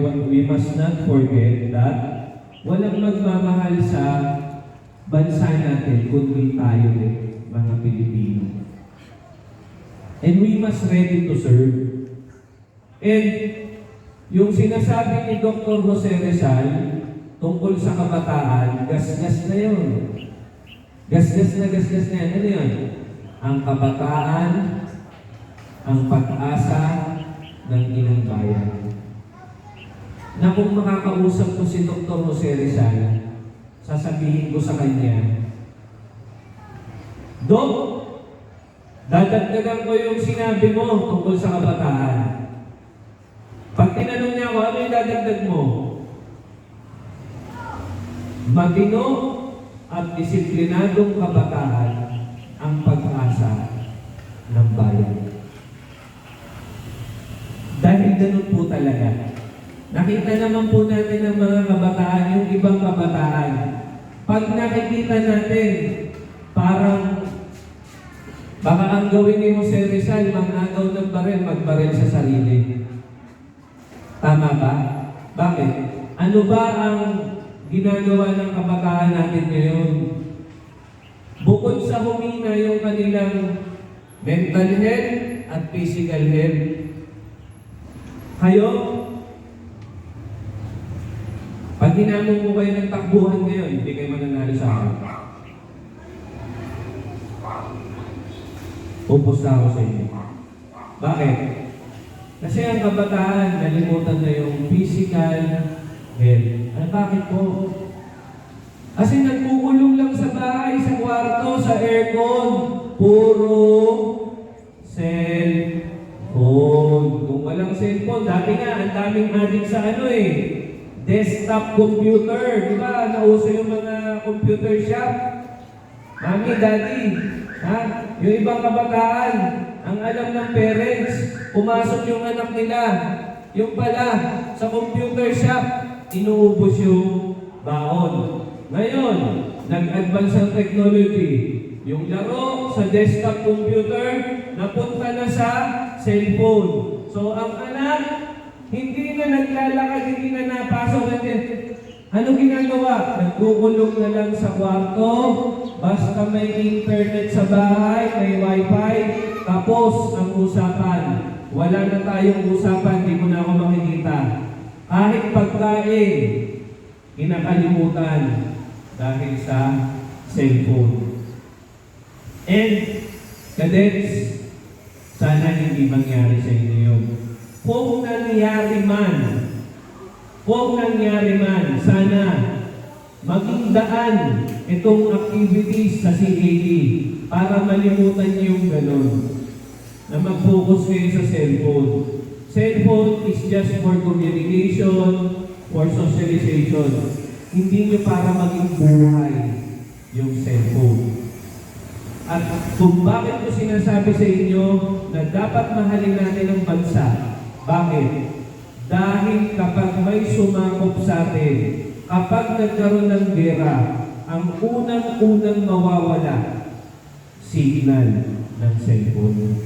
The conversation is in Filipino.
We must not forget that walang magmamahal sa bansa natin kundi tayo din, mga Pilipino. And we must ready to serve. And yung sinasabi ni Dr. Jose Rizal tungkol sa kabataan, gasgas na yun. Gasgas na gasgas na yan. Ano yun? Ang kabataan, ang pag-asa ng bayan. Na kung makakausap ko si Dr. Jose Rizal, sasabihin ko sa kanya, Dok, dadagdagan ko yung sinabi mo tungkol sa kabataan. Pag tinanong niya ako, ano yung dadagdag mo? Matino at disiplinadong kabataan ang pag-asa ng bayan. Dahil ganun po talaga. Nakita naman po natin ng mga kabataan, yung ibang kabataan. Pag nakikita natin, parang baka ang gawin ni Jose Rizal, managaw ng baril, magbaril sa sarili. Tama ba? Bakit? Ano ba ang ginagawa ng kabataan natin ngayon? Bukod sa humina yung kanilang mental health at physical health, kayo, pag hinamon mo kayo ng takbuhan ngayon, hindi kayo mananalo sa akin. Pupusta ako sa inyo. Bakit? Kasi ang kabataan, nalimutan na yung physical health. Ano bakit po? Kasi nagkukulong lang sa bahay, sa kwarto, sa aircon. Puro cellphone. Kung walang cellphone, dati nga, ang daming addict sa ano eh. Desktop computer. Di ba? Nauso yung mga computer shop. Mami, daddy. Ha? Yung ibang kabataan, ang alam ng parents, pumasok yung anak nila. Yung pala, sa computer shop, inuubos yung baon. Ngayon, nag-advance ang technology. Yung laro sa desktop computer, napunta na sa cellphone. So, ang anak, hindi na naglalakad, hindi na napasok. Ano ginagawa? Nagkukulong na lang sa kwarto, basta may internet sa bahay, may wifi, tapos ang usapan. Wala na tayong usapan, hindi ko na ako makikita. Kahit pagkain, kinakalimutan dahil sa cellphone. And, cadets, sana hindi mangyari sa inyo yun. Kung nangyari man, kung nangyari man, sana maging daan itong activities sa CAD para malimutan niyo yung ganun. Na mag-focus kayo sa cellphone. Cellphone is just for communication, for socialization. Hindi niyo para maging buhay yung cellphone. At kung bakit ko sinasabi sa inyo na dapat mahalin natin ang bansa, bakit? Dahil kapag may sumakop sa atin, kapag nagkaroon ng gera, ang unang-unang mawawala, signal ng cellphone.